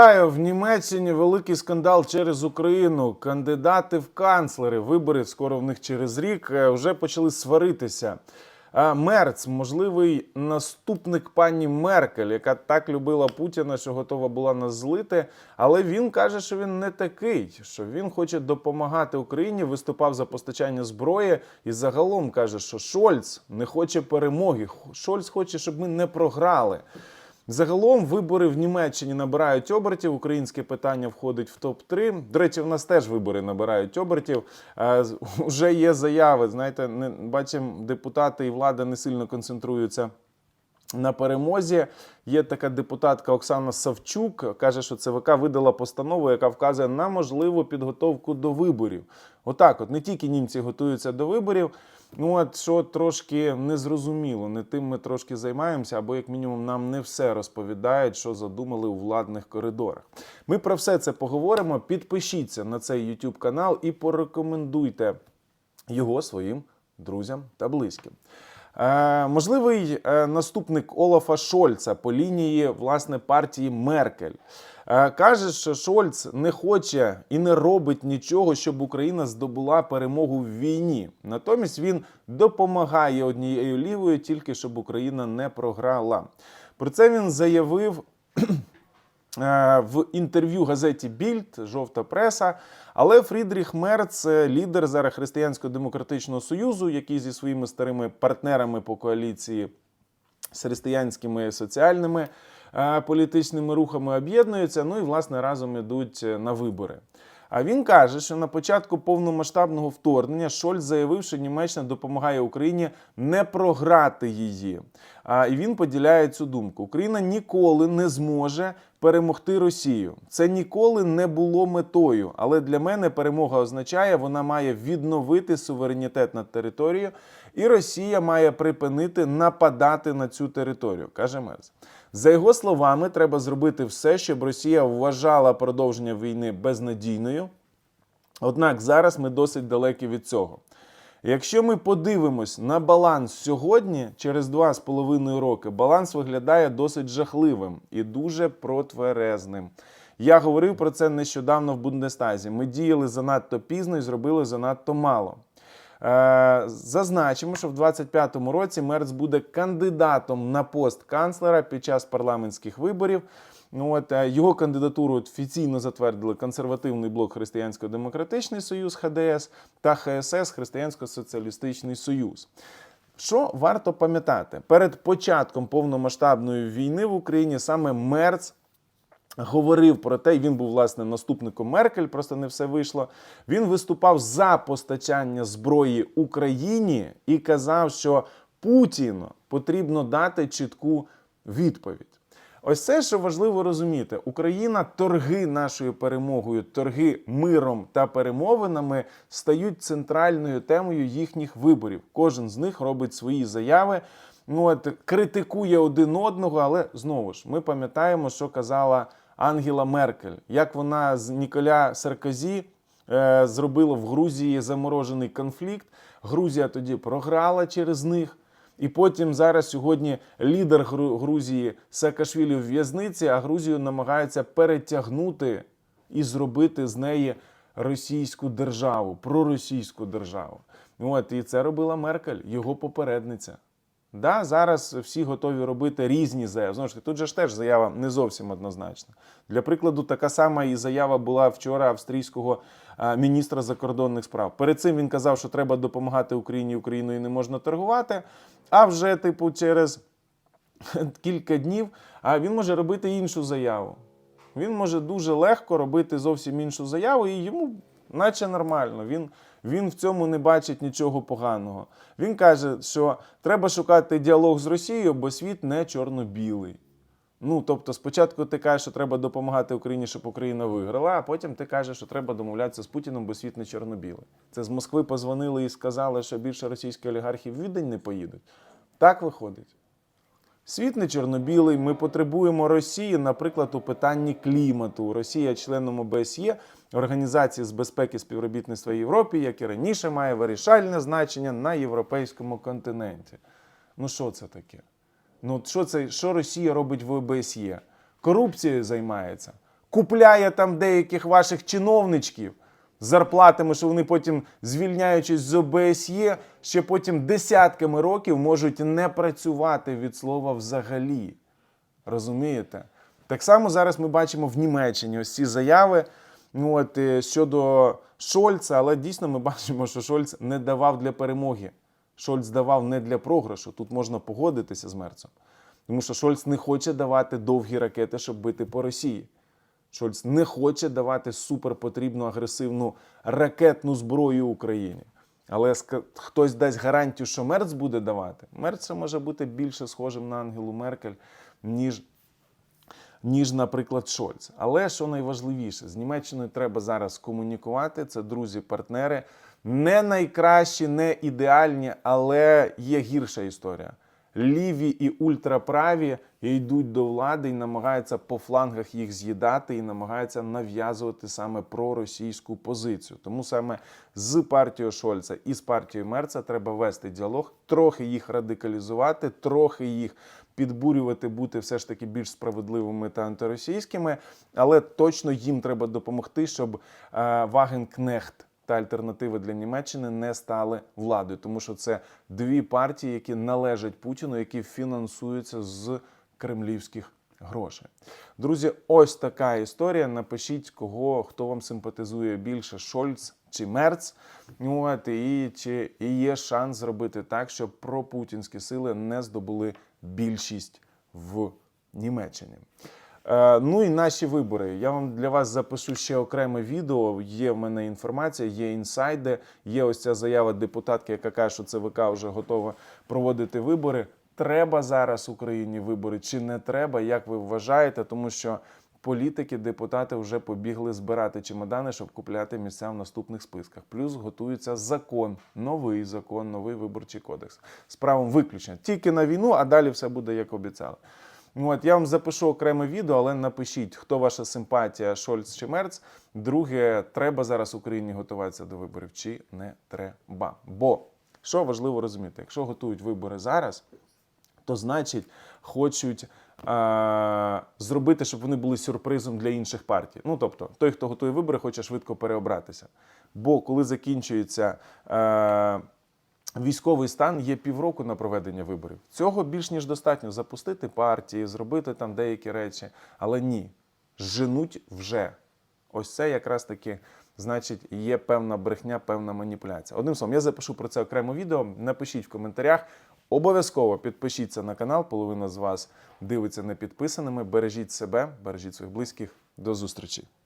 В Німеччині великий скандал через Україну. Кандидати в канцлери, вибори скоро в них через рік, е, вже почали сваритися. Мерц, можливий наступник пані Меркель, яка так любила Путіна, що готова була нас злити. Але він каже, що він не такий, що він хоче допомагати Україні, виступав за постачання зброї і загалом каже, що Шольц не хоче перемоги. Шольц хоче, щоб ми не програли. Загалом вибори в Німеччині набирають обертів. Українське питання входить в топ 3 До речі, в нас теж вибори набирають обертів. Е, з- є заяви. Знаєте, не бачимо, депутати і влада не сильно концентруються. На перемозі є така депутатка Оксана Савчук. каже, що ЦВК видала постанову, яка вказує на можливу підготовку до виборів. Отак, от не тільки німці готуються до виборів. Ну от що трошки незрозуміло, не тим ми трошки займаємося, або як мінімум нам не все розповідають, що задумали у владних коридорах. Ми про все це поговоримо. Підпишіться на цей YouTube канал і порекомендуйте його своїм друзям та близьким. Е, можливий е, наступник Олафа Шольца по лінії власне партії Меркель е, каже, що Шольц не хоче і не робить нічого, щоб Україна здобула перемогу в війні. Натомість він допомагає однією лівою, тільки щоб Україна не програла. Про це він заявив в інтерв'ю газеті Більд, жовта преса. Але Фрідріх Мерц, е, лідер зараз Християнсько-демократичного союзу, який зі своїми старими партнерами по коаліції з християнськими соціальними е, політичними рухами об'єднуються. Ну і власне разом ідуть е, на вибори. А він каже, що на початку повномасштабного вторгнення Шольц заявив, що Німеччина допомагає Україні не програти її. А, і він поділяє цю думку. Україна ніколи не зможе перемогти Росію. Це ніколи не було метою. Але для мене перемога означає, вона має відновити суверенітет над територією, і Росія має припинити нападати на цю територію, каже Мерц. За його словами, треба зробити все, щоб Росія вважала продовження війни безнадійною. Однак зараз ми досить далекі від цього. Якщо ми подивимось на баланс сьогодні, через два з половиною роки, баланс виглядає досить жахливим і дуже протверезним. Я говорив про це нещодавно в Бундестазі. Ми діяли занадто пізно і зробили занадто мало. Е, Зазначимо, що в 25-му році Мерц буде кандидатом на пост канцлера під час парламентських виборів. Ну, От, е, його кандидатуру офіційно затвердили консервативний блок Християнсько-демократичний союз ХДС та ХСС Християнсько-соціалістичний союз. Що варто пам'ятати? Перед початком повномасштабної війни в Україні саме Мерц говорив про те, він був власне наступником Меркель, просто не все вийшло. Він виступав за постачання зброї Україні і казав, що Путіну потрібно дати чітку відповідь. Ось це, що важливо розуміти, Україна торги нашою перемогою, торги миром та перемовинами стають центральною темою їхніх виборів. Кожен з них робить свої заяви. Ну, от, критикує один одного, але знову ж ми пам'ятаємо, що казала Ангела Меркель, як вона з Ніколя Саркозі е, зробила в Грузії заморожений конфлікт. Грузія тоді програла через них. І потім зараз сьогодні лідер Гру- Грузії Саакашвілі в в'язниці, а Грузію намагаються перетягнути і зробити з неї російську державу, проросійську державу. От і це робила Меркель, його попередниця. Да, зараз всі готові робити різні заяви. Знову ж таки, тут же ж теж заява не зовсім однозначна. Для прикладу, така сама і заява була вчора австрійського міністра закордонних справ. Перед цим він казав, що треба допомагати Україні, Україною не можна торгувати. А вже, типу, через кілька днів він може робити іншу заяву. Він може дуже легко робити зовсім іншу заяву, і йому наче нормально. Він, він в цьому не бачить нічого поганого. Він каже, що треба шукати діалог з Росією, бо світ не чорно-білий. Ну, тобто, спочатку ти кажеш, що треба допомагати Україні, щоб Україна виграла, а потім ти кажеш, що треба домовлятися з Путіним, бо світ не чорно-білий. Це з Москви позвонили і сказали, що більше російські олігархи в Відень не поїдуть. Так виходить. Світ не чорно-білий. Ми потребуємо Росії, наприклад, у питанні клімату. Росія членом ОБСЄ, Організації з безпеки співробітництва Європі, як і раніше має вирішальне значення на європейському континенті. Ну що це таке? Ну, що це, що Росія робить в ОБСЄ? Корупцією займається. купляє там деяких ваших чиновничків зарплатами, що вони потім, звільняючись з ОБСЄ, ще потім десятками років можуть не працювати від слова взагалі. Розумієте? Так само зараз ми бачимо в Німеччині ось ці заяви ну, от, е, щодо Шольца, але дійсно ми бачимо, що Шольц не давав для перемоги. Шольц давав не для програшу. Тут можна погодитися з Мерцем. Тому що Шольц не хоче давати довгі ракети, щоб бити по Росії. Шольц не хоче давати суперпотрібну агресивну ракетну зброю Україні. Але хтось дасть гарантію, що Мерц буде давати. Мерц може бути більше схожим на Ангелу Меркель, ніж ніж, наприклад, Шольц. Але що найважливіше, з Німеччиною треба зараз комунікувати. Це друзі, партнери. Не найкращі, не ідеальні, але є гірша історія. Ліві і ультраправі йдуть до влади і намагаються по флангах їх з'їдати і намагаються нав'язувати саме проросійську позицію. Тому саме з партією Шольца і з партією Мерца треба вести діалог, трохи їх радикалізувати, трохи їх підбурювати, бути все ж таки більш справедливими та антиросійськими, але точно їм треба допомогти, щоб е, Вагенкнехт та альтернативи для Німеччини не стали владою, тому що це дві партії, які належать Путіну, які фінансуються з кремлівських грошей. Друзі, ось така історія. Напишіть, кого хто вам симпатизує більше, Шольц чи Мерц. От, і чи і є шанс зробити так, щоб пропутінські сили не здобули більшість в Німеччині. Е, ну і наші вибори. Я вам для вас запишу ще окреме відео. Є в мене інформація, є інсайди. Є ось ця заява депутатки, яка каже, що ЦВК вже готова проводити вибори. Треба зараз Україні вибори чи не треба? Як ви вважаєте? Тому що політики, депутати вже побігли збирати чемодани, щоб купляти місця в наступних списках. Плюс готується закон, новий закон, новий виборчий кодекс з правом виключення тільки на війну, а далі все буде як обіцяли. От я вам запишу окреме відео, але напишіть, хто ваша симпатія, Шольц чи Мерц. Друге, треба зараз Україні готуватися до виборів чи не треба. Бо що важливо розуміти, якщо готують вибори зараз, то значить хочуть зробити, щоб вони були сюрпризом для інших партій. Ну тобто, той, хто готує вибори, хоче швидко переобратися. Бо коли закінчується. Військовий стан є півроку на проведення виборів. Цього більш ніж достатньо запустити партії, зробити там деякі речі, але ні, женуть вже. Ось це якраз таки значить є певна брехня, певна маніпуляція. Одним словом, я запишу про це окремо відео. Напишіть в коментарях. Обов'язково підпишіться на канал. Половина з вас дивиться не підписаними. Бережіть себе, бережіть своїх близьких. До зустрічі!